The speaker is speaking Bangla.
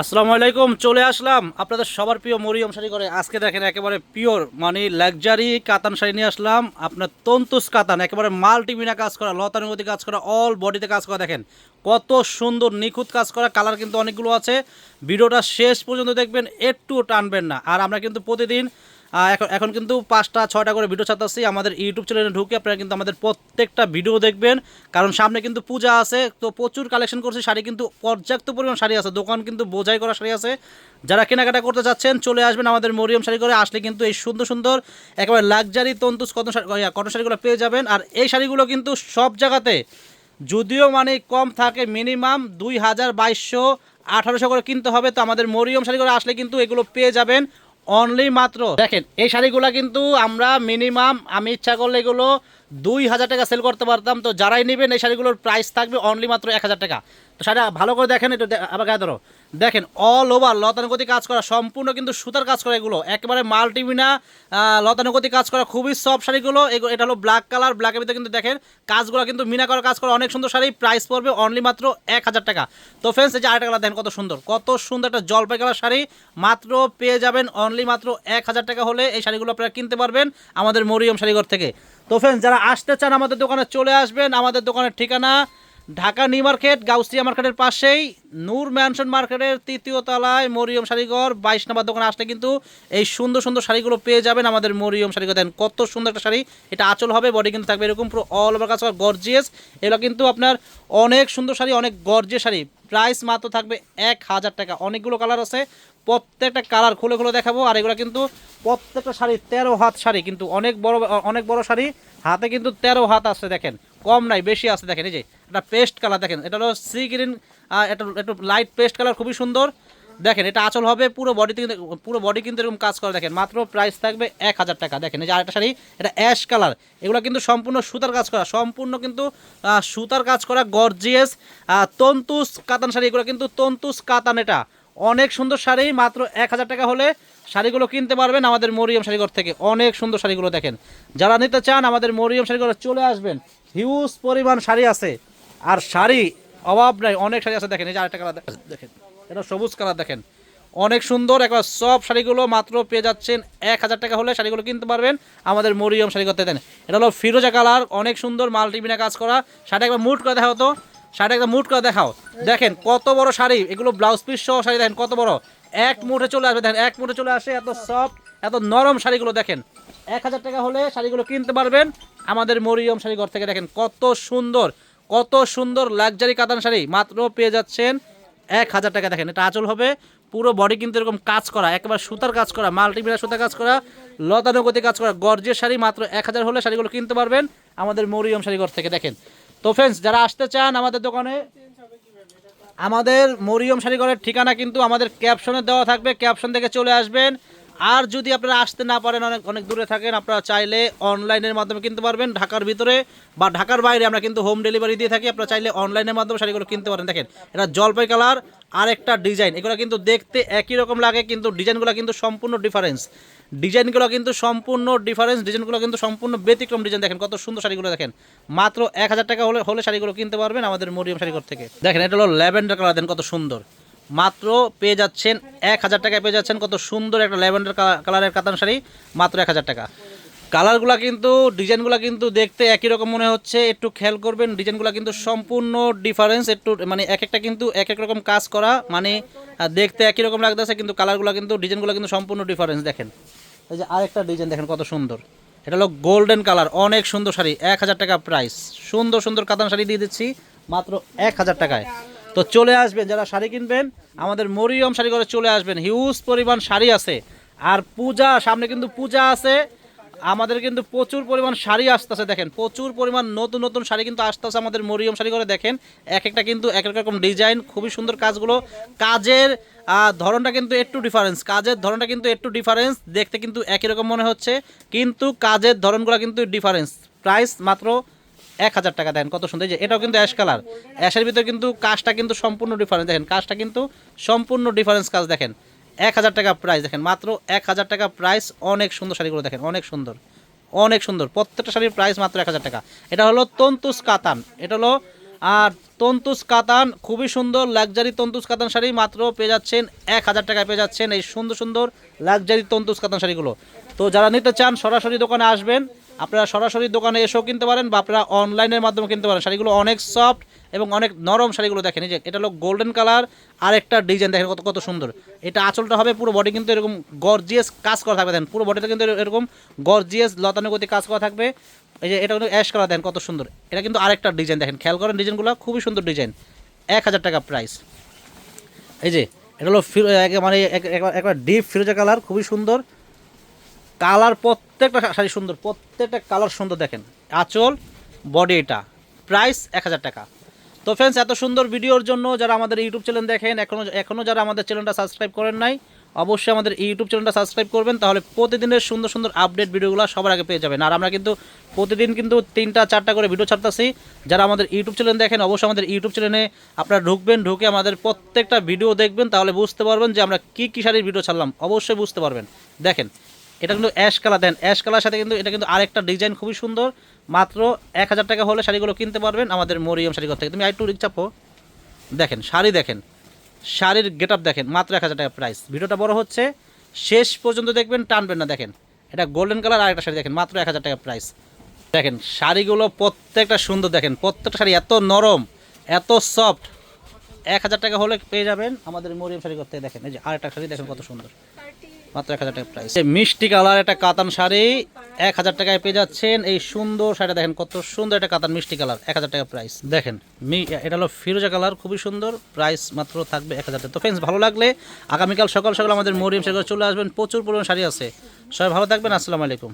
আসসালামু আলাইকুম, চলে আসলাম আপনাদের সবার প্রিয় মরিয়ম শাড়ি করে আজকে দেখেন একেবারে পিওর মানে লাক্সারি কাতান শাড়ি নিয়ে আসলাম। আপনার তন্তুস কাতান, একেবারে মাল্টিমিনা কাজ করা লতানুগতি কাজ করা অল বডিতে কাজ করা দেখেন। কত সুন্দর নিখুঁত কাজ করা কালার কিন্তু অনেকগুলো আছে। ভিডিওটা শেষ পর্যন্ত দেখবেন একটু টানবেন না। আর আমরা কিন্তু প্রতিদিন এখন এখন কিন্তু পাঁচটা, ছয়টা করে ভিডিও ছাড়তেছি। আমাদের ইউটিউব চ্যানেলে ঢুকে আপনারা কিন্তু আমাদের প্রত্যেকটা ভিডিও দেখবেন। কারণ সামনে কিন্তু পূজা আছে, তো প্রচুর কালেকশন করছি। শাড়ি কিন্তু পর্যাপ্ত পরিমাণ শাড়ি আছে। দোকান কিন্তু বোঝাই করা শাড়ি আছে। যারা কেনাকাটা করতে চাচ্ছেন চলে আসবেন আমাদের মরিয়ম শাড়ি করে আসলে কিন্তু এই সুন্দর সুন্দর, একেবারে লাক্সারি তন্তুস কটন শাড়ি কটন শাড়িগুলো পেয়ে যাবেন। আর এই শাড়িগুলো কিন্তু সব জায়গাতে, যদিও মানে কম থাকে মিনিমাম দুই হাজার বাইশশো আঠারোশো করে কিনতে হবে। তো আমাদের মরিয়ম শাড়ি করে আসলে কিন্তু এগুলো পেয়ে যাবেন। অনলি মাত্র। দেখেন, এই শাড়িগুলো কিন্তু আমরা মিনিমাম আমি ইচ্ছা করলে এগুলো দুই হাজার টাকা সেল করতে পারতাম। তো যারাই নেবেন, এই শাড়িগুলোর প্রাইস থাকবে অনলি মাত্র এক হাজার টাকা। তো শাড়ি ভালো করে দেখেন, একটু আবার গায়ে ধরো। দেখেন অল ওভার লতানুগতি কাজ করা, সম্পূর্ণ কিন্তু সুতার কাজ করা এগুলো। একেবারে মাল্টিমিনা লতানুগতি কাজ করা, খুবই সব শাড়িগুলো। এগুলো এটা হলো ব্ল্যাক কালার ব্ল্যাকের ভিতরে কিন্তু দেখেন, কাজগুলো কিন্তু মিনা করা কাজ করা, অনেক সুন্দর শাড়ি প্রাইস পড়বে অনলি মাত্র এক হাজার টাকা। তো ফ্রেন্ডস এই যে আরেকটা কালার দেখেন, কত সুন্দর কত সুন্দর একটা জলপাই কালার শাড়ি, মাত্র পেয়ে যাবেন অনলি মাত্র এক হাজার টাকা হলে এই শাড়িগুলো আপনারা কিনতে পারবেন আমাদের মরিয়ম শাড়িঘর থেকে। তো ফ্রেন্ডস যারা আসতে চান আমাদের দোকানে, চলে আসবেন আমাদের দোকানের ঠিকানা ঢাকা নিউ মার্কেট, গাউসিয়া মার্কেটের পাশেই নূর ম্যানশন মার্কেটের তৃতীয় তলায় মরিয়ম শাড়িঘর, বাইশ নম্বর দোকানে আসলে কিন্তু এই সুন্দর সুন্দর শাড়িগুলো পেয়ে যাবেন আমাদের মরিয়ম শাড়িঘর দেন কত সুন্দর একটা শাড়ি। এটা আঁচল হবে বডি কিন্তু থাকবে এরকম, পুরো অল ওভার কাজ গর্জিয়াস এগুলো কিন্তু আপনার অনেক সুন্দর শাড়ি, অনেক গর্জিয়াস শাড়ি। প্রাইস মাত্র থাকবে এক হাজার টাকা। অনেকগুলো কালার আছে, প্রত্যেকটা কালার খুলে খুলে দেখাবো। আর এগুলো কিন্তু প্রত্যেকটা শাড়ি তেরো হাত শাড়ি, কিন্তু অনেক বড় অনেক বড় শাড়ি, হাতে কিন্তু তেরো হাত আছে দেখেন। কম নাই, বেশি আছে, দেখেন, এই যে, এটা পেস্ট কালার দেখেন, এটা হলো সি গ্রিন এটা একটু লাইট পেস্ট কালার খুবই সুন্দর। দেখেন, এটা আঁচল হবে, পুরো বডিতে কিন্তু, পুরো বডি কিন্তু এরকম কাজ করে, দেখেন, মাত্র প্রাইস থাকবে এক হাজার টাকা। দেখেন, এই যে আরেকটা শাড়ি, এটা অ্যাশ কালার এগুলো কিন্তু সম্পূর্ণ সুতার কাজ করা, সম্পূর্ণ কিন্তু সুতার কাজ করা গর্জিয়াস তন্তুস কাতান শাড়ি, এগুলো কিন্তু তন্তুস কাতান এটা। অনেক সুন্দর শাড়ি, মাত্র এক হাজার টাকা হলে শাড়িগুলো কিনতে পারবেন আমাদের মরিয়ম শাড়িঘর থেকে। অনেক সুন্দর শাড়িগুলো দেখেন। যারা নিতে চান আমাদের মরিয়ম শাড়িঘরে চলে আসবেন। হিউজ পরিমাণ শাড়ি আছে। আর শাড়ি অভাব নাই, অনেক শাড়ি আছে, দেখেন, এই যে আরেকটা কালার দেখেন এটা সবুজ কালার দেখেন। অনেক সুন্দর, একবার সব শাড়িগুলো মাত্র পেয়ে যাচ্ছেন, এক হাজার টাকা হলে শাড়িগুলো কিনতে পারবেন। আমাদের মরিয়ম শাড়ি করতে দেন। এটা হলো ফিরোজা কালার, অনেক সুন্দর মাল্টিমিনা কাজ করা। শাড়ি একবার মুট করে দেখা হতো শাড়ি একদম মুট করে দেখাও। দেখেন, কত বড় শাড়ি, এগুলো ব্লাউজ পিস সহ শাড়ি, দেখেন, কত বড়। এক মুঠে চলে আসবে, দেখেন, এক মুঠে চলে আসে, এত সফট এত নরম শাড়িগুলো দেখেন। এক হাজার টাকা হলে শাড়িগুলো কিনতে পারবেন। আমাদের মরিয়ম শাড়ি ঘর থেকে দেখেন কত সুন্দর কত সুন্দর লাক্সারি কাতান শাড়ি। মাত্র পেয়ে যাচ্ছেন এক হাজার টাকা। দেখেন, এটা আঁচল হবে। পুরো বডি কিন্তু এরকম কাজ করা, একেবারে সুতার কাজ করা মাল্টিমিটার সুতার কাজ করা, লতানুগতি কাজ করা গর্জের শাড়ি, মাত্র এক হাজার হলে শাড়িগুলো কিনতে পারবেন আমাদের মরিয়ম শাড়িঘর থেকে। দেখেন, তো ফ্রেন্ডস যারা আসতে চান আমাদের দোকানে, আমাদের মরিয়ম শাড়িঘরের ঠিকানা কিন্তু আমাদের ক্যাপশনে দেওয়া থাকবে। ক্যাপশন থেকে চলে আসবেন। আর যদি আপনারা আসতে না পারেন, অনেক অনেক দূরে থাকেন, আপনারা চাইলে অনলাইনের মাধ্যমে কিনতে পারবেন। ঢাকার ভিতরে বা ঢাকার বাইরে আমরা কিন্তু হোম ডেলিভারি দিয়ে থাকি। আপনারা চাইলে অনলাইনের মাধ্যমে শাড়িগুলো কিনতে পারেন। দেখেন, এটা জলপাই কালার আর একটা ডিজাইন এগুলো কিন্তু দেখতে একই রকম লাগে, কিন্তু ডিজাইনগুলো কিন্তু সম্পূর্ণ ডিফারেন্স ডিজাইনগুলো কিন্তু সম্পূর্ণ ডিফারেন্স ডিজাইনগুলো কিন্তু সম্পূর্ণ ব্যতিক্রম ডিজাইন দেখেন, কত সুন্দর শাড়িগুলো দেখেন। মাত্র এক হাজার টাকা হলে হলে শাড়িগুলো কিনতে পারবেন আমাদের মরিয়ম শাড়িঘর থেকে। দেখেন, এটা হলো ল্যাভেন্ডার কালার দেন কত সুন্দর। মাত্র পেয়ে যাচ্ছেন এক হাজার টাকায় পেয়ে যাচ্ছেন। কত সুন্দর একটা ল্যাভেন্ডার কালারের কাতান শাড়ি, মাত্র এক হাজার টাকা। কালারগুলো কিন্তু, ডিজাইনগুলো কিন্তু দেখতে একই রকম মনে হচ্ছে। একটু খেয়াল করবেন, ডিজাইনগুলো কিন্তু সম্পূর্ণ ডিফারেন্স একটু মানে এক একটা কিন্তু এক এক রকম কাজ করা মানে দেখতে একই রকম লাগতেছে, কিন্তু কালারগুলো কিন্তু, ডিজাইনগুলো কিন্তু সম্পূর্ণ ডিফারেন্স দেখেন। এই যে আরেকটা ডিজাইন দেখেন, কত সুন্দর। এটা হলো গোল্ডেন কালার অনেক সুন্দর শাড়ি, এক হাজার টাকা প্রাইস সুন্দর সুন্দর কাতান শাড়ি দিয়ে দিচ্ছি, মাত্র এক হাজার টাকায়। তো চলে আসবেন, যারা শাড়ি কিনবেন, আমাদের মরিয়ম শাড়ি করে চলে আসবেন। হিউজ পরিমাণ শাড়ি আছে। আর পূজা, সামনে কিন্তু পূজা আছে। আমাদের কিন্তু প্রচুর পরিমাণ শাড়ি আসতেছে, দেখেন। প্রচুর পরিমাণ নতুন নতুন শাড়ি কিন্তু আসতেছে আমাদের মরিয়ম শাড়ি করে দেখেন। এক একটা কিন্তু এক এক রকম ডিজাইন, খুবই সুন্দর কাজগুলো। কাজের ধরনটা কিন্তু একটু ডিফারেন্স কাজের ধরনটা কিন্তু একটু ডিফারেন্স দেখতে কিন্তু একই রকম মনে হচ্ছে। কিন্তু কাজের ধরনগুলো কিন্তু ডিফারেন্স প্রাইস মাত্র এক হাজার টাকা দেন কত সুন্দর। যে এটাও কিন্তু অ্যাশ কালার। অ্যাশের ভিতরে কিন্তু কাজটা কিন্তু সম্পূর্ণ ডিফারেন্স দেখেন, কাজটা কিন্তু সম্পূর্ণ ডিফারেন্স কাজ, দেখেন। এক হাজার টাকা প্রাইস দেখেন, মাত্র এক হাজার টাকা প্রাইস অনেক সুন্দর শাড়িগুলো, দেখেন, অনেক সুন্দর। অনেক সুন্দর। প্রত্যেকটা শাড়ির প্রাইস মাত্র এক হাজার টাকা। এটা হলো তন্তুস কাতান। এটা হলো, আর তন্তুস কাতান, খুবই সুন্দর লাক্সারি তন্তুস কাতান শাড়ি মাত্র পেয়ে যাচ্ছেন, এক হাজার টাকায় পেয়ে যাচ্ছেন এই সুন্দর সুন্দর লাক্সারি তন্তুস কাতান শাড়িগুলো। তো যারা নিতে চান, সরাসরি দোকানে আসবেন। আপনারা সরাসরি দোকানে এসেও কিনতে পারেন বা আপনারা অনলাইনের মাধ্যমে কিনতে পারেন। শাড়িগুলো অনেক সফট এবং অনেক নরম শাড়িগুলো দেখেন। এই যে, এটা হলো গোল্ডেন কালার আর একটা ডিজাইন দেখেন কত কত সুন্দর। এটা আঁচলটা হবে পুরো বডি কিন্তু এরকম গর্জিয়াস কাজ করা থাকবে। দেখেন, পুরো বডিটা কিন্তু এরকম গর্জিয়াস লতানুগতি কাজ করা থাকবে। এই যে, এটা কিন্তু অ্যাশ কালার দেখেন কত সুন্দর। এটা কিন্তু আরেকটা ডিজাইন দেখেন, খেয়াল করেন ডিজাইনগুলো খুবই সুন্দর ডিজাইন এক হাজার টাকা প্রাইস এই যে, এটা হলো মানে এক- এক- একবার ডিপ ফিরোজা কালার খুবই সুন্দর। কালার প্রত্যেকটা শাড়ি সুন্দর, প্রত্যেকটা কালার সুন্দর দেখেন। আঁচল বডি এটা। প্রাইস এক হাজার টাকা। তো ফ্রেন্ডস এত সুন্দর ভিডিওর জন্য যারা আমাদের ইউটিউব চ্যানেল দেখেন এখনও এখনও যারা আমাদের চ্যানেলটা সাবস্ক্রাইব করেন নাই, অবশ্যই আমাদের ইউটিউব চ্যানেলটা সাবস্ক্রাইব করবেন, তাহলে প্রতিদিনের সুন্দর সুন্দর আপডেট ভিডিওগুলো সবার আগে পেয়ে যাবেন। আর আমরা কিন্তু প্রতিদিন কিন্তু তিনটা, চারটা করে ভিডিও ছাড়তেছি। যারা আমাদের ইউটিউব চ্যানেল দেখেন, অবশ্যই আমাদের ইউটিউব চ্যানেলে আপনারা ঢুকবেন, ঢুকে আমাদের প্রত্যেকটা ভিডিও দেখবেন, তাহলে বুঝতে পারবেন যে আমরা কী কী শাড়ির ভিডিও ছাড়লাম। অবশ্যই বুঝতে পারবেন। দেখেন এটা কিন্তু ash colour then ash colour সাথে কিন্তু এটা কিন্তু আরেকটা ডিজাইন খুবই সুন্দর। মাত্র এক হাজার টাকা হলে শাড়িগুলো কিনতে পারবেন আমাদের মরিয়ম শাড়িঘর থেকে। তুমি আরেকটু চাপো দেখেন, শাড়ি দেখেন, শাড়ির গেট দেখেন, মাত্র এক হাজার টাকা প্রাইস ভিডিওটা বড় হচ্ছে, শেষ পর্যন্ত দেখবেন, টানবেন না, দেখেন। এটা গোল্ডেন কালার আর একটা শাড়ি দেখেন, মাত্র এক হাজার টাকা প্রাইস দেখেন, শাড়িগুলো প্রত্যেকটা সুন্দর, দেখেন, প্রত্যেকটা শাড়ি এত নরম, এত সফট এক হাজার টাকা হলে পেয়ে যাবেন আমাদের মরিয়ম শাড়ি করতে দেখেন, এই যে আরেকটা শাড়ি, দেখেন কত সুন্দর। মাত্র এক হাজার টাকা প্রাইস মিষ্টি কালার একটা কাতান শাড়ি, এক হাজার টাকায় পেয়ে যাচ্ছেন। এই সুন্দর শাড়িটা দেখেন, কত সুন্দর একটা কাতান মিষ্টি কালার, এক হাজার টাকা প্রাইস দেখেন এটা হলো ফিরোজা কালার, খুবই সুন্দর। প্রাইস মাত্র থাকবে এক হাজার টাকা। তো ফ্রেন্ডস ভালো লাগলে আগামীকাল সকাল সকাল আমাদের মরিম সেগুলো চলে আসবেন। প্রচুর পরিমাণ শাড়ি আছে। সবাই ভালো থাকবেন, আসসালামু আলাইকুম।